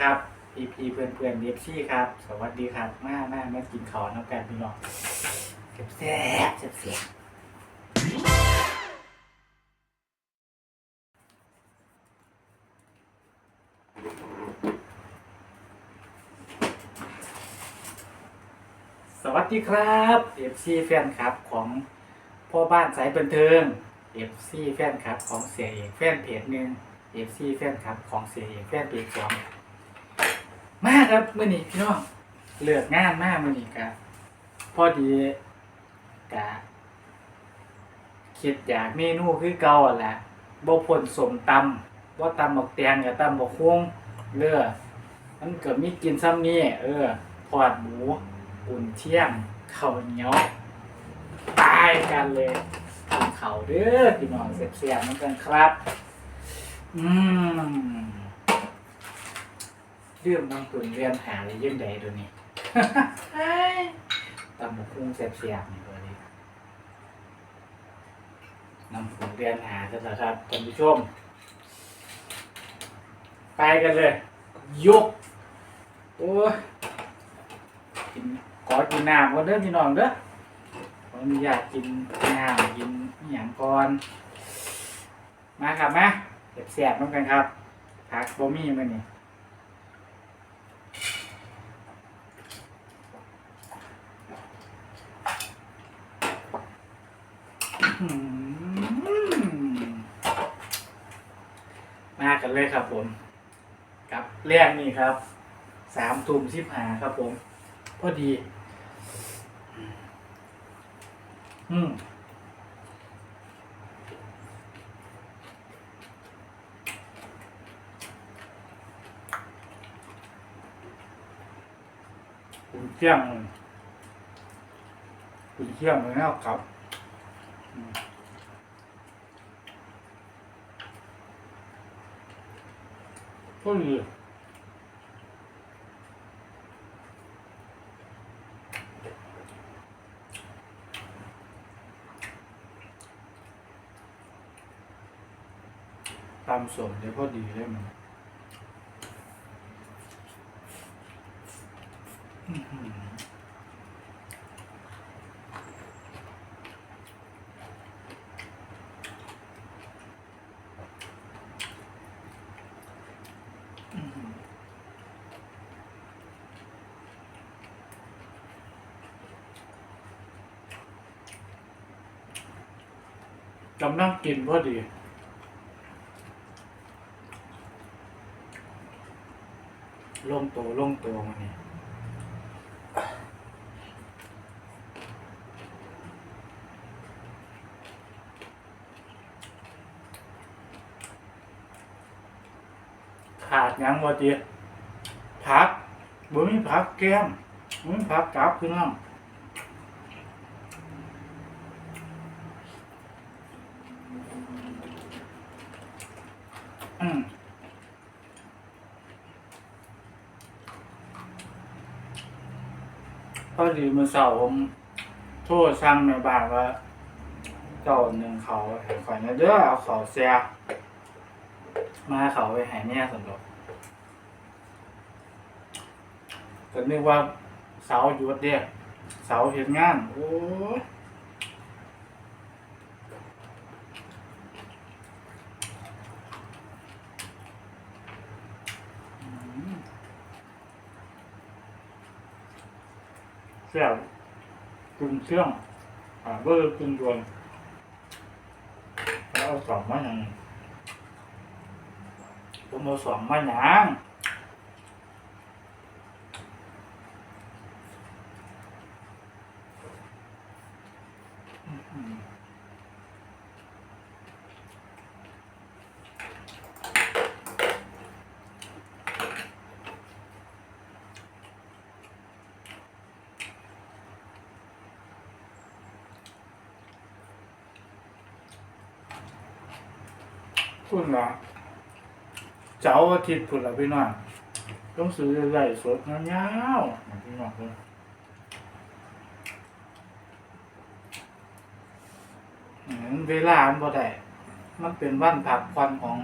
ครับพีพีเพื่อนเพื่อนเดฟซี่ครับ สวัสดีครับมามามากินข้าวน้ำกันพี่น้องแซ่บแซ่บแซ่บแซ่บสวัสดีครับเอฟซีแฟนครับของพ่อบ้านสายบันเทิงเอฟซีแฟนครับของเสียเอกแฟนเพจหนึ่งเอฟซีแฟนครับของเสียเอกแฟนเพจสอง มากครับมื่อนี้พี่น้องเลือกงานมากมื่อนี้ครับพอดีกะคิดอยากเมนูคือเก่าแหละบ่พ้นสมตำว่าตำบักแตงกับตำบักฮวงเลือมันเกิดมีกินซ้ำนี่เออทอดหมูอุ่นเที่ยงข้าวเหนียวตายกันเลยกินข้าเด้อพี่น้องเสียบๆเหมือนกันครับ อืม เรื่องบางตุนเรียนหาอะไรยังไงตัวนี้ ตำหมกคุ้งเสียบๆนี่ตัวนี้นำผลเรียนหากันแล้วครับท่านผู้ชม ไปกันเลย ยก โอ้ยกินขอกินน้ำก่อนเด้อพี่น้องเด้อขออนุญาตกินน้ำกินอหย่างก่อน มาครับมาเสียบๆน้ำกันครับผักบะมี่มานี่ อืมมา กันเลยครับผมกับเรื่องนี้ครับสามทุ่มสิบหาครับผม พอดี อืมคุณเที่ยงคุณเที่ยงเลยนะครับ ก็ดีตามสมเดี๋ยวพอดีเลยมันอื้อหืออื้อหือ กำลังกินพอดีลงตัวลงตัวมันนี่ขาดยังบ่ติผักบ่มีผักแก้มบ่มีผักกลับคือน้ำ อืมพอดีมือเสาผมโทรสั่งในบ้านว่าเจ้าหนึ่งเขาให้ข่อยนเด้อเอาเขาแซ่มาเขาไปให้แม่สำหรับก็นึกว่าเสาร์หยุดเด้เสาเห็นงาน โอ้ เสี่ยวกรุงเชื่องอ่าเบอร์กรุงดวนแล้วเอาสองมาอย่างผมเอาสองมาอย่างอื้อหือคุณละเจ้าอา ทิตย์พุ่นละพี่น้องต้องซื้อไหลฟ์สดเงาวๆนะพี่น้องเลยเวลามันบ่ได้ มันเป็นวันพักผ่อนของ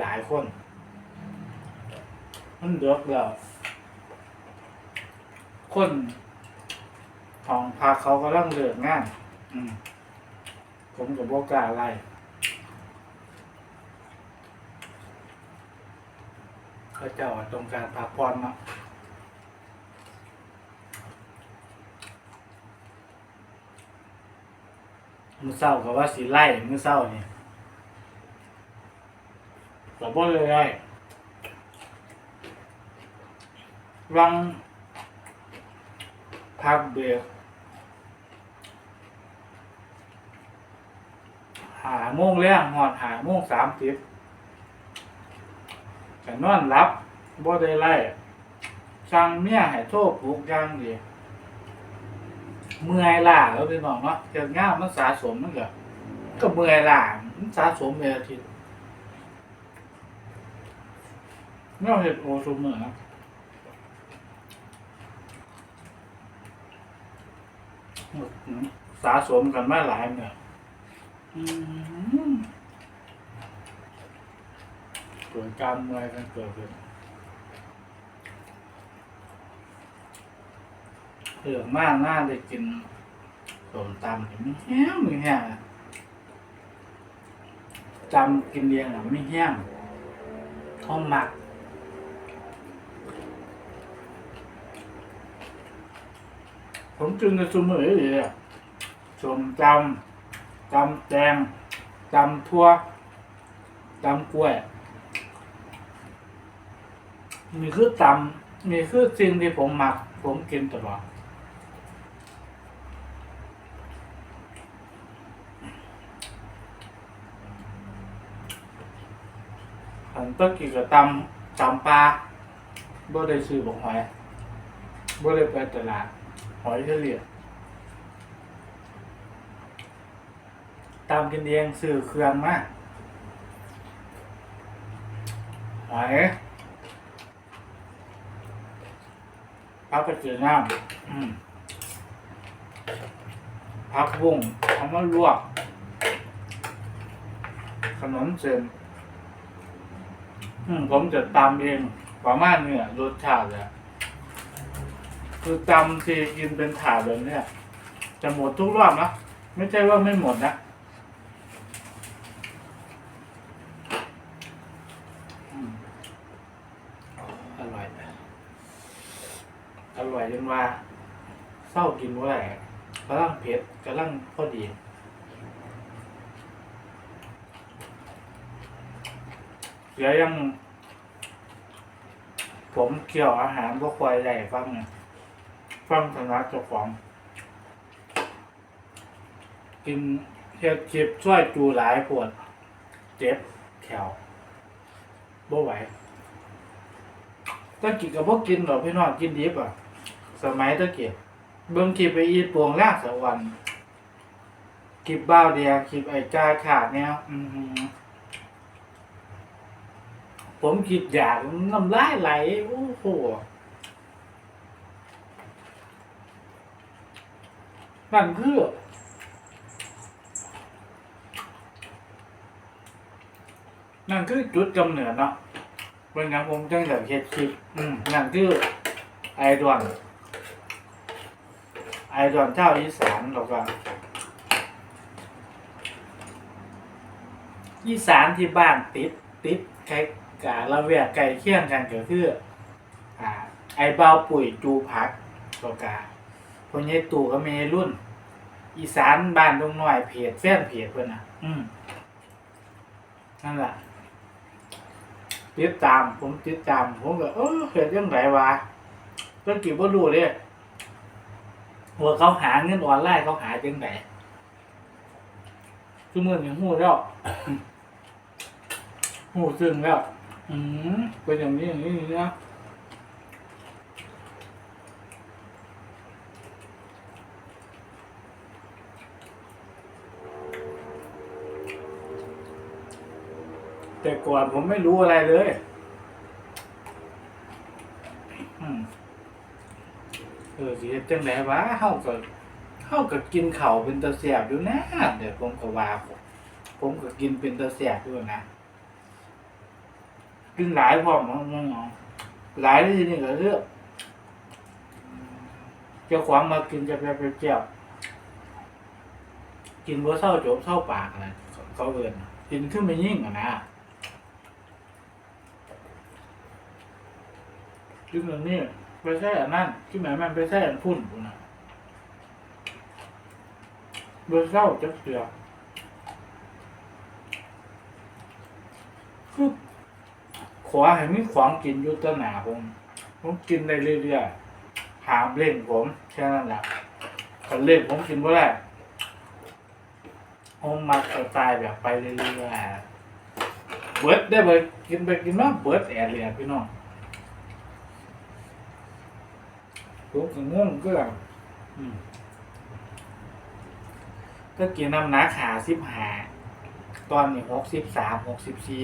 หลายๆคน มันเดือกแล้ว คนของพาเขากำลังเลือกงานอืมผมกับโบกาอะไร เขาเจ้าตรงการพักผ่อนเนาะมือเศร้ากับว่าสีไล่มือเศร้าเนี่ยกับบ่เลยไล่วังพักเบรกหาโมงแรงหอดหาโมงสามสิบ แต่นอนรับบ่ได้ไล่สั่งเมียให้โทษปลุกอย่างดีเมื่อยล้าแล้วพี่น้องเนาะเกิดงานมันสะสมมันก็ก็เมื่อยล้ามันสะสมเวลาทีเมื่อเห็ดโอซุมเมื่อนะสะสมกันมาหลายเมื่ออืม เกิดการเมื่อยกันเกิดขึ้นเหลือมากน่าได้กินส้มตำไหมแห้งไม่แห้งอะจำกินเรียงอะไม่แห้งท้องหมักผมกินในสมือเลยอะส้มจำจำแตงจำทั่วจำกล้วย มีคือจำมีคือสิ่งที่ผมหมัก ผมกินตลอดอันต้องกินกับตำตำปลาบ่ได้ซื้อบอกหอยบ่ได้ไปตลาดหอยเฉลี่ยตำกินเองซื้อเครื่องมาหอย พักกระเจียวน้ำอืมพักบุ้งเอามาลวก ขนมเส้นผมจะตำเองประมาณเนี่ยรสชาติเลยคือตำที่กินเป็นถาดแบบเนี้ยจะหมดทุกรอบนะ ไม่ใช่ว่าไม่หมดนะอืมอร่อย อร่อยจนว่าเศร้ากินว่าไรกำลังเผ็ดกำลังพอดีเดี๋ยวยัง ผมเกี่ยวอาหารพวกควายใหญ่ฟังฟังธนัดเจ้าของกินเฮ็ดคลิปช่วยจูหลายปวด เจ็บแขวบ่ไหวตะกี้กับพวกกินหรอพี่น้องกินดิบอะ สมัยตะกี้เบิ่งคลิปไปอีปวงล่าสวรรค์คลิปบ้าวเดียคลิปไอ้จ้าขาดเนี่ยอือหือผมคิดอยากน้ำลายไหลโอ้โหนั่นคือนั่นคือจุดกำเนิดเนาะเป็นงั้นผมจังแต่เฮ็ดคลิป อืมนั่นคือไอดอน ไอดอนเจ้าอีสานหรอกว่าอีสานที่บ้านติดติดใครกาละแวกไก่เคี่ยงกันก็คืออ่าไอเบาปุ๋ยจูพักตัวกาคนยายตู่ก็มีรุ่น อีสานบ้านตรงหน่อยเพจแฟนเพจเพื่อนน่ะ อืมนั่นแหละติดตามผมติดตามผมก็เออเห็นยังไงวะก็กี่ว่ารู้เลย ว่าเขาหาเงินออนไลน์เขาหาจังไงคือเมื่อนี้หูแล้วหูซึ่งแล้วอืมเป็นอย่างนี้อย่างนี้อย่างนี้นะแต่ก่อนผมไม่รู้อะไรเลย อืมเออ สิเฮ็ดจังไดวะเฮาก็เฮาก็กินข้าวเป็นตาแซ่บอยู่นะเดี๋ยวผมก็ว่าผมผมก็กินเป็นตาแซ่บอยู่นะกินหลายพร้อมน้องหลายที่นี่ก็เลือกเจ้าของมากินจะไปเจียวกินบัวเศร้าโจบเศร้าปากนะเขาเอินกินขึ้นไปยิ่งอะนะจึงอันนี้ ไปใช่อันนั้นที่หมายมันไปใช่อันพุ่นพุ่นนะบัวเศร้าจะเสือคือขอให้มีของกินอยู่ตหนาผมผมกินได้เรื่อยๆหามเล่นผมแค่นั้นแหละคันเล่นผมกินบ่ได้ผมมักสไตล์แบบไปเรื่อยๆเบิร์ดได้เบิร์ดกินไปกินมาเบิร์ดแอดเลยพี่น้อง ผมก็ง่วงก็อืมก็กินน้ำหนักหาสิบหาตอนนี้หกสิบสามหกสิบสี่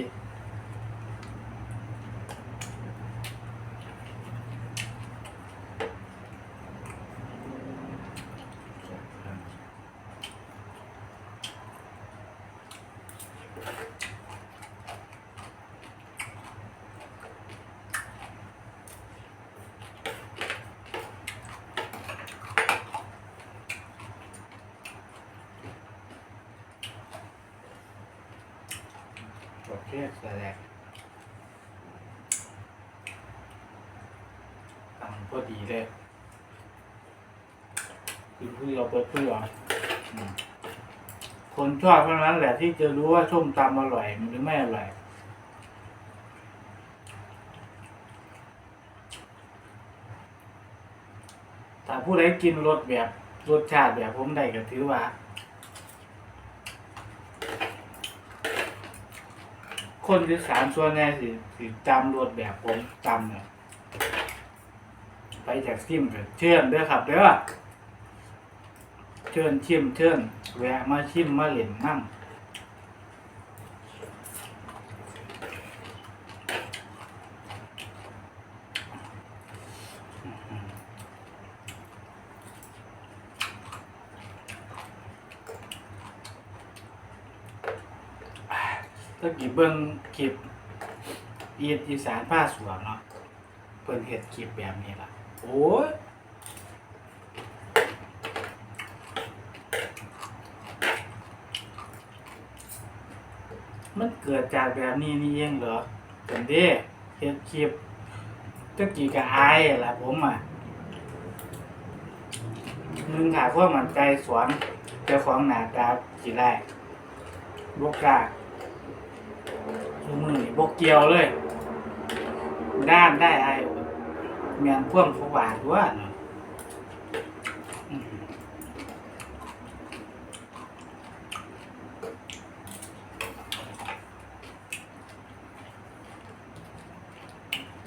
โอเคแสดงตังพอดีเลยคือเพื่อเปิดเพื่อคนชอบเท่านั้นแหละที่จะรู้ว่าส้มตำอร่อยหรือไม่อร่อยถ้าผู้ใดกินรสแบบรสชาติแบบผมได้ก็ถือว่า คนที่สามส่วนใหญ่สิสิจำรวดแบบผมจำเนี่ยไปจากซิมกันเชิญเด้อครับเด้อเชิญชิมเชิญแวะมาชิมมาเล่นนั่งถ้ากี่เบิ้ง คลิปอีอีสานผ้าสวนเนาะเพิ่นเฮ็ดคลิปแบบนี้ล่ะ โอ้ยมันเกิดจากแบบนี้นี่เองเหรอเป็นเด้เฮ็ดคลิปตะกี้ก็อายล่ะผมอะหนึงหาดความมั่นใจสวนเจ้าของหน้าตาสิได้บ่กล้า ทุกมือนี่บ่เกี่ยวเลย ด้านได้ไอ้เมียนพ่วงเขาหวานด้วยเนาะอืม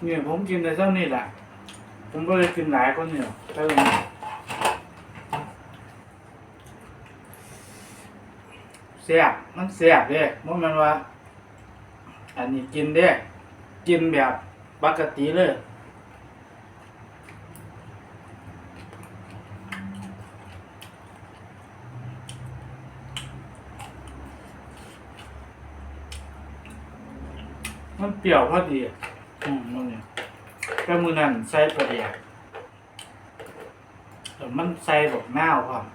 เนี่ยผมกินแต่เท่านี้แหละ ผมก็เลยกินหลายคนเนี่ยเท่านี้เสียบมันเสียบเด้มันมันว่า อันนี้กินเด้กินแบบปกติเลยมันเปรี้ยวพอดีอะอืมมันเนี่ยก็มือนั่นใส่ปลาเดียกแต่มันใส่ดอกหน้าวพร้อม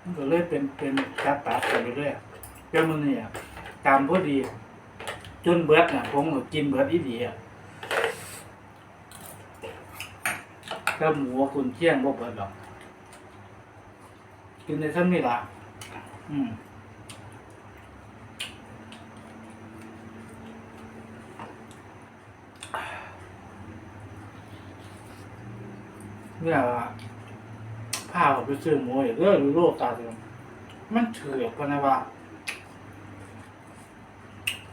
มันก็เลยเป็นเป็นตัดตัดไปเรื่อย ๆก็มือเนี่ยตามพอดี จนเบิดน่ะ ผมก็กินเบิดอีดีอะก็หมูคุณเที่ยงบ่เบิดหรอก กินในซ้ำนี่ละอืมเนี่ยพาผมไปซื้อหมูอีกเออรู้โลกตาเดียวมันเถื่อนกันนะว่า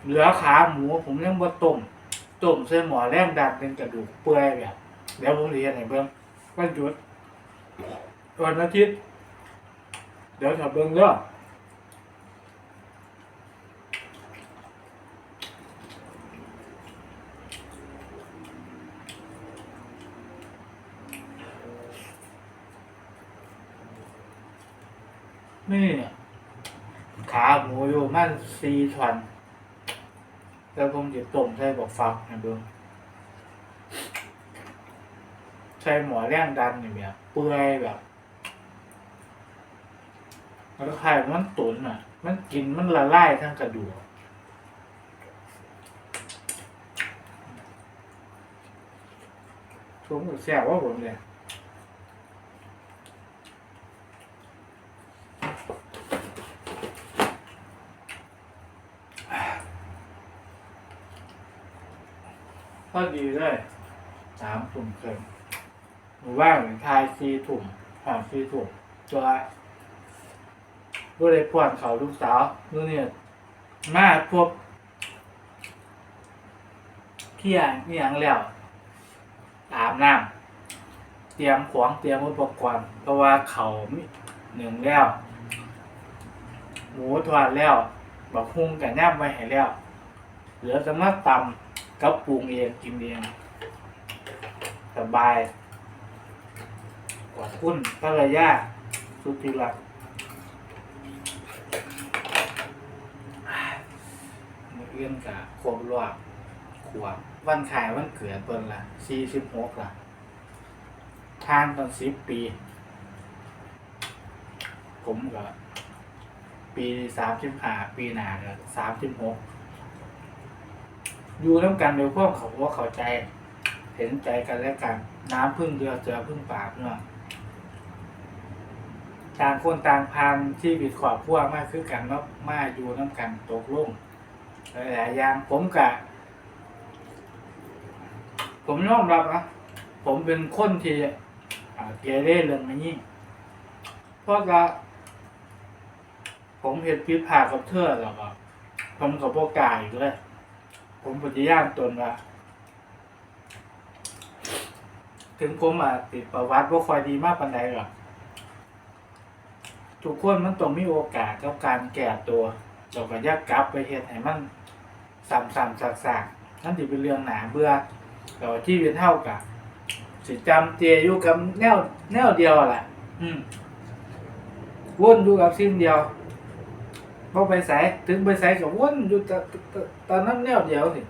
เหลือขาหมูผมยังบ่ต้มต้มใส่หมอแรงดันเป็นกระดูกเปื่อยแบบเดี๋ยวผมเรียนให้เบิ่งวันหยุดวันอาทิตย์เดี๋ยวถ้าเบิ่งเด้อนี่ ขาหมูอยู่มันสี่ท่อน แล้วผมจะต้มใส่บอกฟักนะเบิ้งใช้หมอแรงดันนี่แบบเปื่อยแบบแล้วไข่มันตุนอะ มันกินมันละลายทั้งกระดูกผมก็แซ่บว่าผมเลย อดีเลยสามถุงเกินหรือว่าเหมือนทายซีถุงหอมซีถุงตัวก็เลยปวดเขาลูกสาวนู่นเนี่ยมาพวกเที่ยงนี่ยงแล้วอาบน้ำเตรียมของเตรียมอุปกรณ์เพราะว่าเขามีหนึ่งแล้ว หมูทอดแล้วบักฮุ่งกับย่ำไว้ให้แล้ว เหลือจะมาตำ กับปรุงเองกินเองสบายกว่าคุณภรรยาสุดที่รักมือเอื้อนกับครบรอบขวบวันขายวันเกิดเปิ้นละสี่สิบหกละทานตอนสิบปี ผมก็ปีสามสิบห้าปีหนาก็สามสิบหก อยู่ร่วมกันโดยพวกเขาว่าเข้าใจ เห็นใจกันและกัน น้ำพึ่งเรือเจอพึ่งปากเนาะต่างคนต่างพานที่บิดขอบพัวมากคือกันแล้วมาอยู่น้ำกันตกลงหลายอย่างผมกะ ผมยอมรับนะผมเป็นคนที่เกเรเรื่องนี้เพราะว่าผมเห็นพิษพลาดกับเธอแล้วก็ผมกับพวกกายด้วย ผมปฏิญาณตนว่า ถึงผมอะติดประวัติว่าคอยดีมากปันใดหรอกทุกคนมันต้องมีโอกาสกับการแก่ตัวเราก็ยักกลับไปเฮ็ดให้มันซ้ำๆซากๆนั่นสิเป็นเรื่องหนาเบื่อแต่ว่าชีวิตเท่ากับสิจำเจอยู่กับแนวแนวเดียวแหละอืมวนอยู่กับสิ่งเดียว พอไปใส่ถึงไปใส่ก็วนอยู่แต่ตอนนั้นแนวเดียวสิ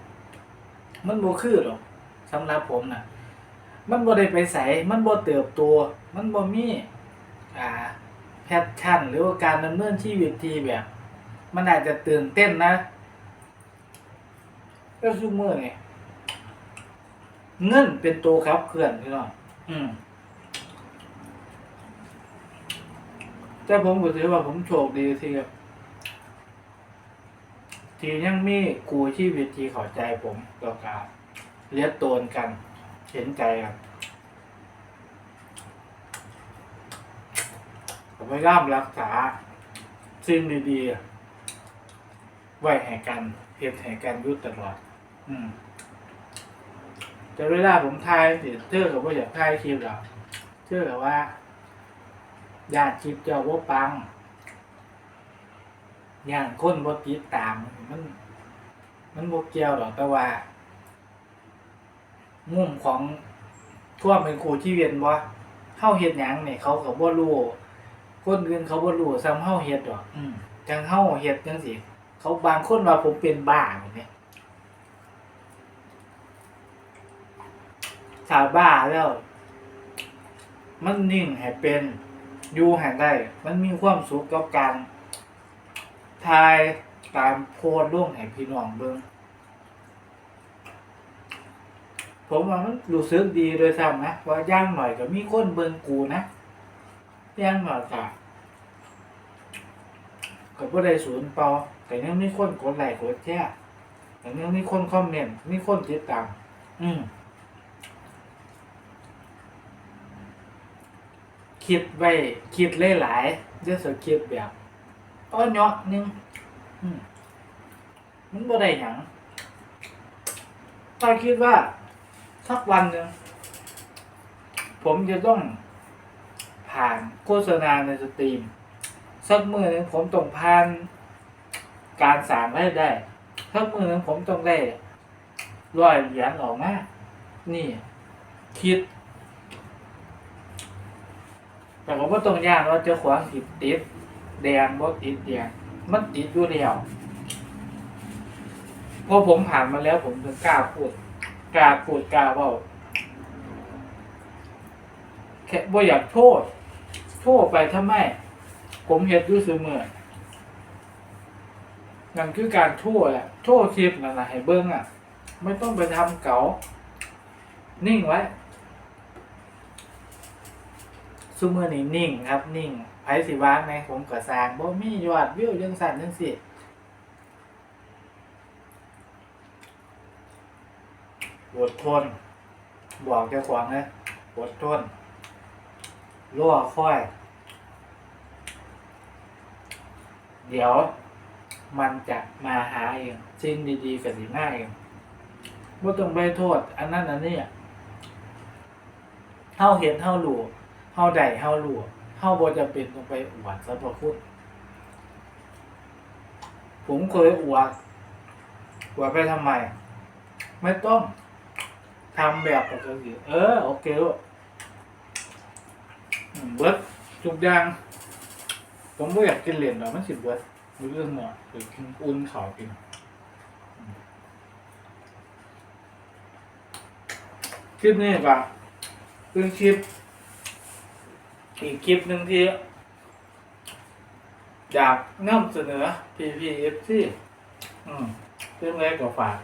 มันบ่คือหรอกสำหรับผมน่ะ มันบ่ได้ไปใส่มันบ่เติบโตมันบ่มี อ่า แพชชั่น หรือว่าการดำเนินชีวิตที่แบบ มันอาจจะตื่นเต้นนะก็ซูเมอร์ไงเงินเป็นตัวครับเคลื่อนพี่น้องอืมแต่ผมก็ถือว่าผมโชคดีที่แบบ ที่ยังมีครูชีวิตที่เข้าใจผมต่อการเลียดโตนกัน เห็นใจกันผมพยายามรักษาสิ่งดีๆ ไว้แห่กันเพียรแห่กันยุตตลอด อืมแต่เวลาผมทายสิเชื่อกับว่าอยากทายคลิปหรอกเชื่อกับว่าญาติคลิปเจ้าว่าปัง อย่านคนบ่ติดตามมัน มันบ่เกี่ยวหรอกแต่ว่า มุมของท่วมเป็นครูที่เวียนบ่เฮาเฮ็ดหยังเนี่ยเขาก็บ่รู้คนอื่นเขาบ่รู้ซ้ำเฮาเฮ็ดดอกอืมจังเฮาเฮ็ดจังซี่เขาบางคนว่าผมเป็นบ้าแบบนี้ถ้าบ้าแล้ว มันนิ่งให้เป็นอยู่ให้ได้ มันมีความสุขกับการ ทายการโพสต์ลงให้พี่น้องเบิ่งผมว่ามันรู้สึกดีโดยซ้ำนะว่าย่างหน่อยก็มีคนเบิ่งกูนะย่างหน่อยก็ก็บ่ได้ศูนย์เปล่าแต่ยังมีคนกดไลค์กดแชร์แต่ยังมีคนคอมเมนต์มีคนติดตามอืมคิดไว้คิดหลายๆเดี๋ยวสิคิดแบบ อ้อนเนาะนึงมันบ่ได้หยังถ้าคิดว่าสักวันหนึ่งผมจะต้องผ่านโฆษณาในสตรีม สักมือหนึ่งผมต้องผ่านการสางรายได้สักมือหนึ่งผมต้องได้ร้อยเหรียญออกมานี่ คิด แต่ผมก็ต้องยานว่าเจะขวางติดติด แดงบ่ติดแดงมันติดอยู่แล้วพอผมผ่านมาแล้วผมถึงกล้าพูดกล้าพูดกล้าเว่าแค่บ่อยากโทษ โทษไปทำไม ผมเห็ดอยู่เสมอนั่นคือการโทษแหละโทษคลิปนั่นนะให้เบิ้งอะ ไม่ต้องไปทำเก๋านิ่งไว้ซูเมอร์นี่นิ่งครับนิ่ง ไผสิวางในผมก็สร้างบ่มียอดวิวจังสั่นจังสิอดทน บอกเจ้าของนะอดทนรั่วค่อย เดี๋ยวมันจะมาหาเองสิ่งดีๆกับสีหน้าเองไม่ต้องไปโทษ อันนั้นอันนี้เฮาเห็นเฮาหลูเฮาใดเฮาหลู เฮาบ่จะเป็นต้องไปอวดสรรพคุณผมเคยอวดอวดไปทำไม ไม่ต้องทำแบบปกติเออ โอเคลูกเบิร์ดทุกอย่างผมไม่อยากกินเหรียญหรอกมันสิบเบิร์ดรู้เรื่องหน่อยหรือกินอุ่นเขากินคลิปนี้ปะเป็นคลิป อีกคลิปหนึ่งที่ อยากนำเสนอ PPFC อืมเรื่องแรกก็ฝาก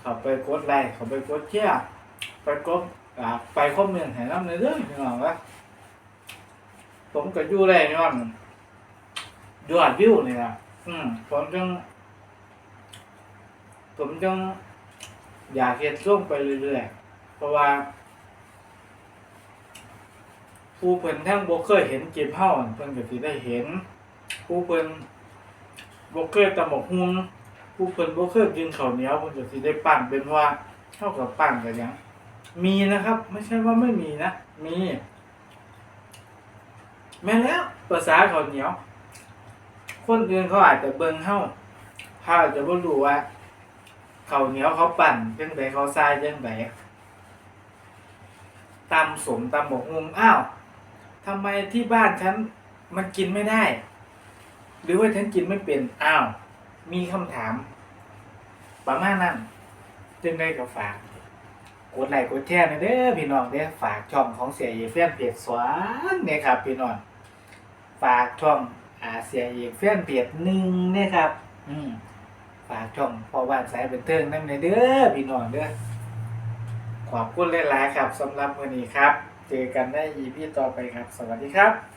เขาไปกดไลค์เขาไปกดแชร์ไปกดไปคอมเมนต์ให้น้ำในเรื่องพี่น้องว่าผมก็อยู่ได้ย้อนยอดวิวนี่นะอืมผมจังผมจังอยากเฮ็ดช่วงไปเรื่อยๆ เพราะว่า ผู้เพิ่นทั้งบ่เคยเห็นเก็บเฮาอั่นเพิ่นก็สิได้เห็น ผู้เพิ่นบ่เคยตำบักหุ่งผู้เพิ่นบ่เคยกินข้าวเหนียวเพิ่นก็สิได้ปั้นเป็นว่าเท่ากับปั้นกันหยังมีนะครับ ไม่ใช่ว่าไม่มีนะ มี แม่แล้วภาษาข้าวเหนียว คนอื่นเขาอาจจะเบิ่งเฮาเขาอาจจะบ่รู้ว่าข้าวเหนียวเขาปั่นจังไดเขาทรายจังไดตำสมตำบกงงอ้าว ทำไมที่บ้านฉันมันกินไม่ได้ หรือว่าฉันกินไม่เป็นอ้าว มีคำถาม ประมาณนั้นจึงได้กับฝากกดไลค์กดแชร์นะเด้อพี่น้องเด้อฝากช่องของเสียเอกแฟนเพจสวนเนี่ยครับ พี่น้องฝากช่องอาเสียเอกแฟนเพจหนึ่งเนี่ยครับ อืมฝากช่องพ่อบ้านสายเป็นเทิงนั่นเลยเด้อพี่น้องเด้อขอบคุณหลายๆครับสำหรับวันนี้ครับ เจอกันใน EP ต่อไปครับ สวัสดีครับ